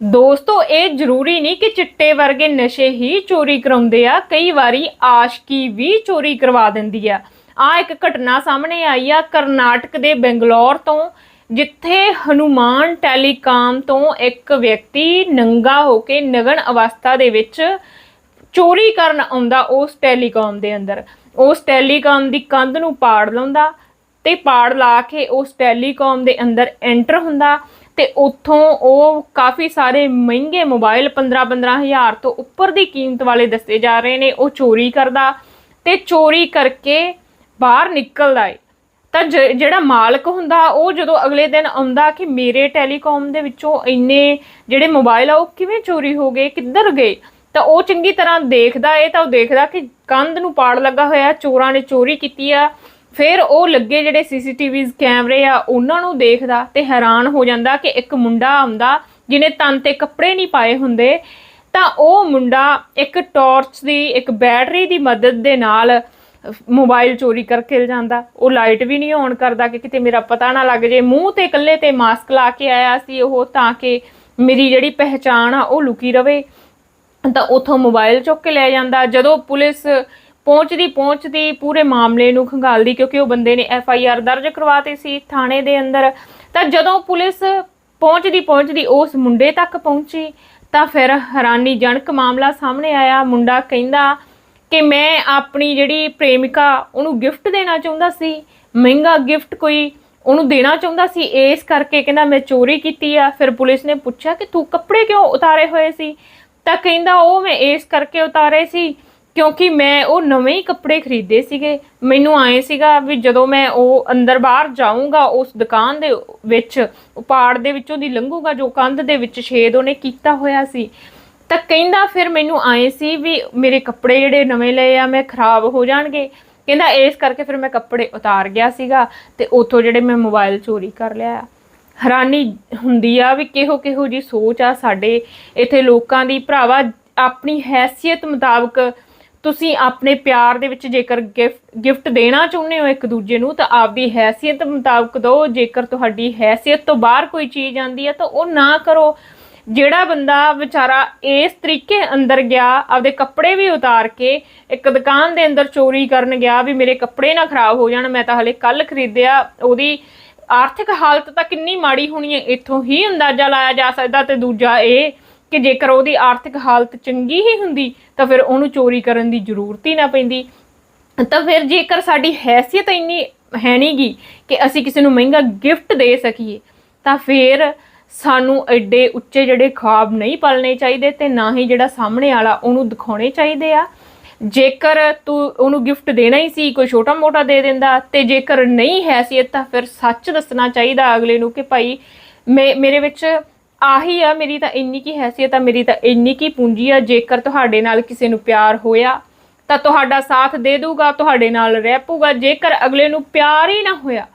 ਦੋਸਤੋ, ਇਹ ਜ਼ਰੂਰੀ ਨਹੀਂ ਕਿ ਚਿੱਟੇ ਵਰਗੇ ਨਸ਼ੇ ਹੀ ਚੋਰੀ ਕਰਾਉਂਦੇ ਆ। ਕਈ ਵਾਰੀ ਆਸ਼ਕੀ ਵੀ ਚੋਰੀ ਕਰਵਾ ਦਿੰਦੀ ਆ। ਆ ਇੱਕ ਘਟਨਾ ਸਾਹਮਣੇ ਆਈ ਆ ਕਰਨਾਟਕ ਦੇ ਬੰਗਲੌਰ ਤੋਂ, ਜਿੱਥੇ ਹਨੂਮਾਨ ਟੈਲੀਕਾਮ ਤੋਂ ਇੱਕ ਵਿਅਕਤੀ ਨੰਗਾ ਹੋ ਕੇ ਨਗਨ ਅਵਸਥਾ ਦੇ ਵਿੱਚ ਚੋਰੀ ਕਰਨ ਆਉਂਦਾ ਉਸ ਟੈਲੀਕਾਮ ਦੇ ਅੰਦਰ। ਉਸ ਟੈਲੀਕਾਮ ਦੀ ਕੰਧ ਨੂੰ ਪਾੜ ਲਾਉਂਦਾ ਤੇ ਪਾੜ ਲਾ ਕੇ ਉਸ ਟੈਲੀਕਾਮ ਦੇ ਅੰਦਰ ਐਂਟਰ ਹੁੰਦਾ। ਤੇ ਉੱਥੋਂ ਉਹ ਕਾਫੀ ਸਾਰੇ ਮਹਿੰਗੇ ਮੋਬਾਈਲ 15-15 ਹਜ਼ਾਰ ਤੋਂ ਉੱਪਰ ਦੀ ਕੀਮਤ ਵਾਲੇ ਦੱਸੇ ਜਾ ਰਹੇ ਨੇ, ਉਹ ਚੋਰੀ ਕਰਦਾ ਤੇ ਚੋਰੀ ਕਰਕੇ ਬਾਹਰ ਨਿਕਲਦਾ ਏ। ਤਾਂ ਜਿਹੜਾ ਮਾਲਕ ਹੁੰਦਾ, ਉਹ ਜਦੋਂ ਅਗਲੇ ਦਿਨ ਆਉਂਦਾ ਕਿ ਮੇਰੇ ਟੈਲੀਕਾਮ ਦੇ ਵਿੱਚੋਂ ਇੰਨੇ ਜਿਹੜੇ ਮੋਬਾਈਲ ਆ, ਉਹ ਕਿਵੇਂ ਚੋਰੀ ਹੋ ਗਏ, ਕਿੱਧਰ ਗਏ? ਤਾਂ ਉਹ ਚੰਗੀ ਤਰ੍ਹਾਂ ਦੇਖਦਾ ਏ, ਤਾਂ ਉਹ ਦੇਖਦਾ ਕਿ ਕੰਧ ਨੂੰ ਪਾੜ ਲੱਗਾ ਹੋਇਆ, ਚੋਰਾਂ ਨੇ ਚੋਰੀ ਕੀਤੀ ਆ। ਫਿਰ ਉਹ ਲੱਗੇ ਜਿਹੜੇ ਸੀਸੀਟੀਵੀਜ਼ ਕੈਮਰੇ ਆ, ਉਹਨਾਂ ਨੂੰ ਦੇਖਦਾ ਤੇ ਹੈਰਾਨ ਹੋ ਜਾਂਦਾ ਕਿ ਇੱਕ ਮੁੰਡਾ ਆਉਂਦਾ ਜਿਹਨੇ ਤਨ ਤੇ ਕੱਪੜੇ ਨਹੀਂ ਪਾਏ ਹੁੰਦੇ। ਤਾਂ ਉਹ ਮੁੰਡਾ ਇੱਕ ਟਾਰਚ ਦੀ, ਇੱਕ ਬੈਟਰੀ ਦੀ ਮਦਦ ਦੇ ਨਾਲ ਮੋਬਾਈਲ ਚੋਰੀ ਕਰਕੇ ਜਾਂਦਾ। ਉਹ ਲਾਈਟ ਵੀ ਨਹੀਂ ਔਨ ਕਰਦਾ ਕਿ ਕਿਤੇ ਮੇਰਾ ਪਤਾ ਨਾ ਲੱਗ ਜੇ। ਮੂੰਹ ਤੇ ਇਕੱਲੇ ਤੇ ਮਾਸਕ ਲਾ ਕੇ ਆਇਆ ਸੀ ਉਹ ਤਾਂ ਕਿ ਮੇਰੀ ਜਿਹੜੀ ਪਹਿਚਾਣ ਆ, ਉਹ ਲੁਕੀ ਰਵੇ। ਤਾਂ ਉਥੋਂ ਮੋਬਾਈਲ ਚੁੱਕ ਕੇ ਲੈ ਜਾਂਦਾ। ਜਦੋਂ ਪੁਲਿਸ ਪਹੁੰਚਦੀ ਪਹੁੰਚਦੀ ਪੂਰੇ ਮਾਮਲੇ ਨੂੰ ਖੰਗਾਲਦੀ ਕਿਉਂਕਿ ਉਹ ਬੰਦੇ ਨੇ ਐਫ ਆਈ ਆਰ ਦਰਜ ਕਰਵਾਤੀ ਸੀ ਥਾਣੇ ਦੇ ਅੰਦਰ। ਤਾਂ ਜਦੋਂ ਪੁਲਿਸ ਪਹੁੰਚਦੀ ਪਹੁੰਚਦੀ ਉਸ ਮੁੰਡੇ ਤੱਕ ਪਹੁੰਚੀ, ਤਾਂ ਫਿਰ ਹੈਰਾਨੀਜਨਕ ਮਾਮਲਾ ਸਾਹਮਣੇ ਆਇਆ। ਮੁੰਡਾ ਕਹਿੰਦਾ ਕਿ ਮੈਂ ਆਪਣੀ ਜਿਹੜੀ ਪ੍ਰੇਮਿਕਾ ਉਹਨੂੰ ਗਿਫਟ ਦੇਣਾ ਚਾਹੁੰਦਾ ਸੀ, ਮਹਿੰਗਾ ਗਿਫਟ ਕੋਈ ਉਹਨੂੰ ਦੇਣਾ ਚਾਹੁੰਦਾ ਸੀ। ਇਸ ਕਰਕੇ ਕਹਿੰਦਾ ਮੈਂ ਚੋਰੀ ਕੀਤੀ ਆ। ਫਿਰ ਪੁਲਿਸ ਨੇ ਪੁੱਛਿਆ ਕਿ ਤੂੰ ਕੱਪੜੇ ਕਿਉਂ ਉਤਾਰੇ ਹੋਏ ਸੀ? ਤਾਂ ਕਹਿੰਦਾ ਉਹ ਮੈਂ ਇਸ ਕਰਕੇ ਉਤਾਰੇ ਸੀ ਕਿਉਂਕਿ ਮੈਂ ਉਹ ਨਵੇਂ ਹੀ ਕੱਪੜੇ ਖਰੀਦੇ ਸੀਗੇ। ਮੈਨੂੰ ਆਏ ਸੀਗਾ ਵੀ ਜਦੋਂ ਮੈਂ ਉਹ ਅੰਦਰ ਬਾਹਰ ਜਾਊਂਗਾ, ਉਸ ਦੁਕਾਨ ਦੇ ਵਿੱਚ, ਉਪਾੜ ਦੇ ਵਿੱਚੋਂ ਦੀ ਲੰਘੂਗਾ, ਜੋ ਕੰਧ ਦੇ ਵਿੱਚ ਛੇਦ ਉਹਨੇ ਕੀਤਾ ਹੋਇਆ ਸੀ, ਤਾਂ ਕਹਿੰਦਾ ਫਿਰ ਮੈਨੂੰ ਆਏ ਸੀ ਵੀ ਮੇਰੇ ਕੱਪੜੇ ਜਿਹੜੇ ਨਵੇਂ ਲਏ ਆ, ਮੈਂ ਖਰਾਬ ਹੋ ਜਾਣਗੇ। ਕਹਿੰਦਾ ਇਸ ਕਰਕੇ ਫਿਰ ਮੈਂ ਕੱਪੜੇ ਉਤਾਰ ਗਿਆ ਸੀਗਾ ਤੇ ਉੱਥੋਂ ਜਿਹੜੇ ਮੈਂ ਮੋਬਾਈਲ ਚੋਰੀ ਕਰ ਲਿਆ। ਹੈਰਾਨੀ ਹੁੰਦੀ ਆ ਵੀ ਕਿਹੋ ਕਿਹੋ ਜੀ ਸੋਚ ਆ ਸਾਡੇ ਇੱਥੇ ਲੋਕਾਂ ਦੀ। ਭਰਾਵਾ, ਆਪਣੀ ਹੈਸੀਅਤ ਮੁਤਾਬਕ ਤੁਸੀਂ ਆਪਣੇ ਪਿਆਰ ਦੇ ਵਿੱਚ ਜੇਕਰ ਗਿਫਟ ਗਿਫਟ ਦੇਣਾ ਚਾਹੁੰਦੇ ਹੋ ਇੱਕ ਦੂਜੇ ਨੂੰ, ਤਾਂ ਆਪਦੀ ਹੈਸੀਅਤ ਮੁਤਾਬਕ ਦਿਓ ਜੇਕਰ ਤੁਹਾਡੀ ਹੈਸੀਅਤ ਤੋਂ ਬਾਹਰ ਕੋਈ ਚੀਜ਼ ਆਂਦੀ ਹੈ, ਤਾਂ ਉਹ ਨਾ ਕਰੋ। ਜਿਹੜਾ ਬੰਦਾ ਵਿਚਾਰਾ ਇਸ ਤਰੀਕੇ ਅੰਦਰ ਗਿਆ, ਆਪਦੇ ਕੱਪੜੇ ਵੀ ਉਤਾਰ ਕੇ, ਇੱਕ ਦੁਕਾਨ ਦੇ ਅੰਦਰ ਚੋਰੀ ਕਰਨ ਗਿਆ ਵੀ ਮੇਰੇ ਕੱਪੜੇ ਨਾ ਖਰਾਬ ਹੋ ਜਾਣ, ਮੈਂ ਤਾਂ ਹਲੇ ਕੱਲ ਖਰੀਦਿਆ, ਉਹਦੀ ਆਰਥਿਕ ਹਾਲਤ ਤਾਂ ਕਿੰਨੀ ਮਾੜੀ ਹੋਣੀ ਹੈ, ਇੱਥੋਂ ਹੀ ਅੰਦਾਜ਼ਾ ਲਾਇਆ ਜਾ ਸਕਦਾ ਤੇ ਦੂਜਾ ਇਹ ਕਿ ਜੇਕਰ ਉਹਦੀ ਆਰਥਿਕ ਹਾਲਤ ਚੰਗੀ ਹੀ ਹੁੰਦੀ, ਤਾਂ ਫਿਰ ਉਹਨੂੰ ਚੋਰੀ ਕਰਨ ਦੀ ਜ਼ਰੂਰਤ ਹੀ ਨਾ ਪੈਂਦੀ। ਤਾਂ ਫਿਰ ਜੇਕਰ ਸਾਡੀ ਹੈਸੀਅਤ ਇੰਨੀ ਹੈ ਨਹੀਂਗੀ ਕਿ ਅਸੀਂ ਕਿਸੇ ਨੂੰ ਮਹਿੰਗਾ ਗਿਫਟ ਦੇ ਸਕੀਏ, ਤਾਂ ਫਿਰ ਸਾਨੂੰ ਐਡੇ ਉੱਚੇ ਜਿਹੜੇ ਖਾਬ ਨਹੀਂ ਪਾਲਣੇ ਚਾਹੀਦੇ ਤੇ ਨਾ ਹੀ ਜਿਹੜਾ ਸਾਹਮਣੇ ਵਾਲਾ ਉਹਨੂੰ ਦਿਖਾਉਣੇ ਚਾਹੀਦੇ ਆ। ਜੇਕਰ ਤੂੰ ਉਹਨੂੰ ਗਿਫਟ ਦੇਣਾ ਹੀ ਸੀ, ਕੋਈ ਛੋਟਾ ਮੋਟਾ ਦੇ ਦਿੰਦਾ, ਤੇ ਜੇਕਰ ਨਹੀਂ ਹੈਸੀਅਤ, ਤਾਂ ਫਿਰ ਸੱਚ ਦੱਸਣਾ ਚਾਹੀਦਾ ਅਗਲੇ ਨੂੰ ਕਿ ਭਾਈ, ਮੇ- ਮੇਰੇ ਵਿੱਚ ਆਹੀ ਆ, ਮੇਰੀ ਤਾਂ ਇੰਨੀ ਕੀ ਹੈਸੀਅਤ ਆ, ਮੇਰੀ ਤਾਂ ਇੰਨੀ ਕੀ ਪੂੰਜੀ ਆ, ਜੇਕਰ ਤੁਹਾਡੇ ਨਾਲ ਕਿਸੇ ਨੂੰ ਪਿਆਰ ਹੋਇਆ, ਤਾਂ ਤੁਹਾਡਾ ਸਾਥ ਦੇ ਦੂਗਾ ਤੁਹਾਡੇ ਨਾਲ ਰਹਿ ਪਊਗਾ, ਜੇਕਰ ਅਗਲੇ ਨੂੰ ਪਿਆਰ ਹੀ ਨਾ ਹੋਇਆ,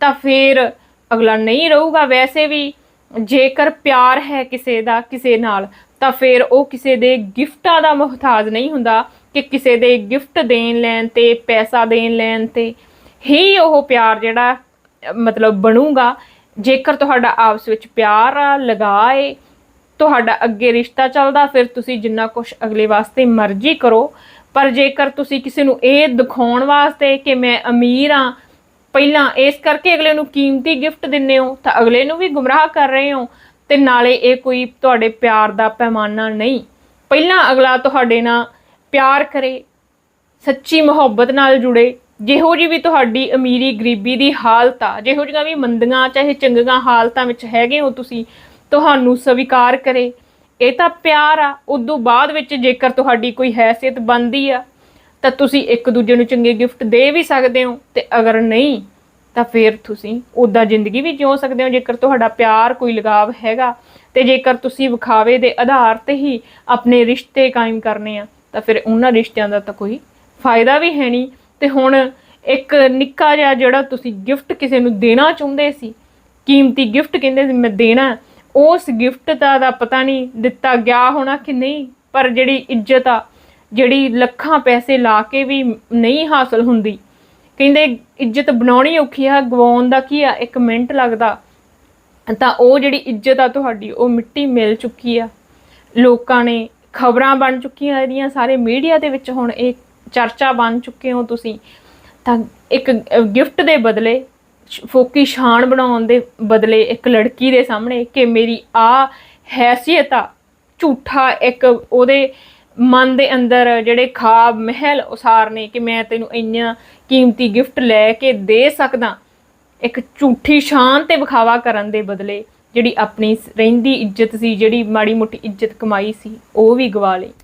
ਤਾਂ ਫਿਰ ਅਗਲਾ ਨਹੀਂ ਰਹੂਗਾ ਵੈਸੇ ਵੀ। ਜੇਕਰ ਪਿਆਰ ਹੈ ਕਿਸੇ ਦਾ, ਕਿਸੇ ਨਾਲ, ਤਾਂ ਫਿਰ ਉਹ ਕਿਸੇ ਦੇ ਗਿਫਟਾਂ ਦਾ ਮੁਹਤਾਜ ਨਹੀਂ ਹੁੰਦਾ ਕਿ ਕਿਸੇ ਦੇ ਗਿਫਟ ਦੇਣ ਲੈਣ ਤੇ, ਪੈਸਾ ਦੇਣ ਲੈਣ ਤੇ ਹੀ ਉਹ ਪਿਆਰ ਜਿਹੜਾ, ਮਤਲਬ ਬਣੂਗਾ। ਜੇਕਰ ਤੁਹਾਡਾ ਆਪਸ ਵਿੱਚ ਪਿਆਰ ਆ ਲਗਾਏ ਤੁਹਾਡਾ ਅੱਗੇ ਰਿਸ਼ਤਾ ਚੱਲਦਾ, ਫਿਰ ਤੁਸੀਂ ਜਿੰਨਾ ਕੁਝ ਅਗਲੇ ਵਾਸਤੇ ਮਰਜ਼ੀ ਕਰੋ। ਪਰ ਜੇਕਰ ਤੁਸੀਂ ਕਿਸੇ ਨੂੰ ਇਹ ਦਿਖਾਉਣ ਵਾਸਤੇ ਕਿ ਮੈਂ ਅਮੀਰ ਆ, ਪਹਿਲਾਂ ਇਸ ਕਰਕੇ ਅਗਲੇ ਨੂੰ ਕੀਮਤੀ ਗਿਫਟ ਦਿੰਨੇ ਹੋ, ਤਾਂ ਅਗਲੇ ਨੂੰ ਵੀ ਗੁੰਮਰਾਹ ਕਰ ਰਹੇ ਹੋ, ਤੇ ਨਾਲੇ ਇਹ ਕੋਈ ਤੁਹਾਡੇ ਪਿਆਰ ਦਾ ਪੈਮਾਨਾ ਨਹੀਂ। ਪਹਿਲਾਂ ਅਗਲਾ ਤੁਹਾਡੇ ਨਾਲ ਪਿਆਰ ਕਰੇ, ਸੱਚੀ ਮੁਹੱਬਤ ਨਾਲ ਜੁੜੇ ਜਿਹੋ ਜੀ ਵੀ ਤੁਹਾਡੀ ਅਮੀਰੀ ਗਰੀਬੀ ਦੀ ਹਾਲਤ ਆ, ਜਿਹੋ ਜਿਹੀਆਂ ਵੀ ਮੰਦੀਆਂ ਚਾਹੇ ਚੰਗੀਆਂ ਹਾਲਤਾਂ ਵਿੱਚ ਹੈਗੇ ਹੋ ਤੁਸੀਂ, ਤੁਹਾਨੂੰ ਸਵੀਕਾਰ ਕਰੇ। ਇਹ ਤਾਂ ਪਿਆਰ ਆ ਉਦੋਂ ਬਾਅਦ ਵਿੱਚ ਜੇਕਰ ਤੁਹਾਡੀ ਕੋਈ ਹੈਸੀਅਤ ਬਣਦੀ ਆ, ਤਾਂ ਤੁਸੀਂ ਇੱਕ ਦੂਜੇ ਨੂੰ ਚੰਗੇ ਗਿਫਟ ਦੇ ਵੀ ਸਕਦੇ ਹੋ, ਤੇ ਅਗਰ ਨਹੀਂ, ਤਾਂ ਫਿਰ ਤੁਸੀਂ ਉਦਾਂ ਜ਼ਿੰਦਗੀ ਵੀ ਜਿਉ ਸਕਦੇ ਹੋ, ਜੇਕਰ ਤੁਹਾਡਾ ਪਿਆਰ ਕੋਈ ਲਗਾਵ ਹੈਗਾ, ਤੇ ਜੇਕਰ ਤੁਸੀਂ ਵਿਖਾਵੇ ਦੇ ਆਧਾਰ ਤੇ ਹੀ ਆਪਣੇ ਰਿਸ਼ਤੇ ਕਾਇਮ ਕਰਨੇ ਆ, ਤਾਂ ਫਿਰ ਉਹਨਾਂ ਰਿਸ਼ਤਿਆਂ ਦਾ ਤਾਂ ਕੋਈ ਫਾਇਦਾ ਵੀ ਹੈ ਨਹੀਂ। ਤੇ ਹੁਣ ਇੱਕ ਨਿੱਕਾ ਜਿਹਾ ਜਿਹੜਾ ਤੁਸੀਂ ਗਿਫਟ ਕਿਸੇ ਨੂੰ ਦੇਣਾ ਚਾਹੁੰਦੇ ਸੀ, ਕੀਮਤੀ ਗਿਫਟ ਕਹਿੰਦੇ ਸੀ, ਮੈਂ ਦੇਣਾ, ਉਸ ਗਿਫਟ ਦਾ ਦਾ ਪਤਾ ਨਹੀਂ ਦਿੱਤਾ ਗਿਆ ਹੋਣਾ ਕਿ ਨਹੀਂ, ਪਰ ਜਿਹੜੀ ਇੱਜ਼ਤ ਆ, ਜਿਹੜੀ ਲੱਖਾਂ ਪੈਸੇ ਲਾ ਕੇ ਵੀ ਨਹੀਂ ਹਾਸਲ ਹੁੰਦੀ। ਕਹਿੰਦੇ ਇੱਜ਼ਤ ਬਣਾਉਣੀ ਔਖੀ ਆ, ਗਵਾਉਣ ਦਾ ਕੀ ਆ, ਇੱਕ ਮਿੰਟ ਲੱਗਦਾ। ਤਾਂ ਉਹ ਜਿਹੜੀ ਇੱਜ਼ਤ ਆ ਤੁਹਾਡੀ, ਉਹ ਮਿੱਟੀ ਮਿਲ ਚੁੱਕੀ ਆ। ਲੋਕਾਂ ਨੇ ਖਬਰਾਂ ਬਣ ਚੁੱਕੀਆਂ ਇਹਦੀਆਂ, ਸਾਰੇ ਮੀਡੀਆ ਦੇ ਵਿੱਚ ਹੁਣ ਇਹ ਚਰਚਾ ਬਣ ਚੁੱਕੇ ਹੋ ਤੁਸੀਂ, ਤਾਂ ਇੱਕ ਗਿਫਟ ਦੇ ਬਦਲੇ ਫੋਕੀ ਸ਼ਾਨ ਬਣਾਉਣ ਦੇ ਬਦਲੇ ਇੱਕ ਲੜਕੀ ਦੇ ਸਾਹਮਣੇ ਕਿ ਮੇਰੀ ਆ ਹੈਸੀਅਤ ਆ, ਝੂਠਾ ਇੱਕ ਉਹਦੇ ਮਨ ਦੇ ਅੰਦਰ ਜਿਹੜੇ ਖਾਬ ਮਹਿਲ ਉਸਾਰਨੇ ਕਿ ਮੈਂ ਤੈਨੂੰ ਇੰਨਾ ਕੀਮਤੀ ਗਿਫਟ ਲੈ ਕੇ ਦੇ ਸਕਦਾ। ਇੱਕ ਝੂਠੀ ਸ਼ਾਨ ਤੇ ਵਿਖਾਵਾ ਕਰਨ ਦੇ ਬਦਲੇ ਜਿਹੜੀ ਆਪਣੀ ਰਹਿੰਦੀ ਇੱਜ਼ਤ ਸੀ, ਜਿਹੜੀ ਮਾੜੀ ਮੋਟੀ ਇੱਜ਼ਤ ਕਮਾਈ ਸੀ, ਉਹ ਵੀ ਗਵਾ ਲਈ।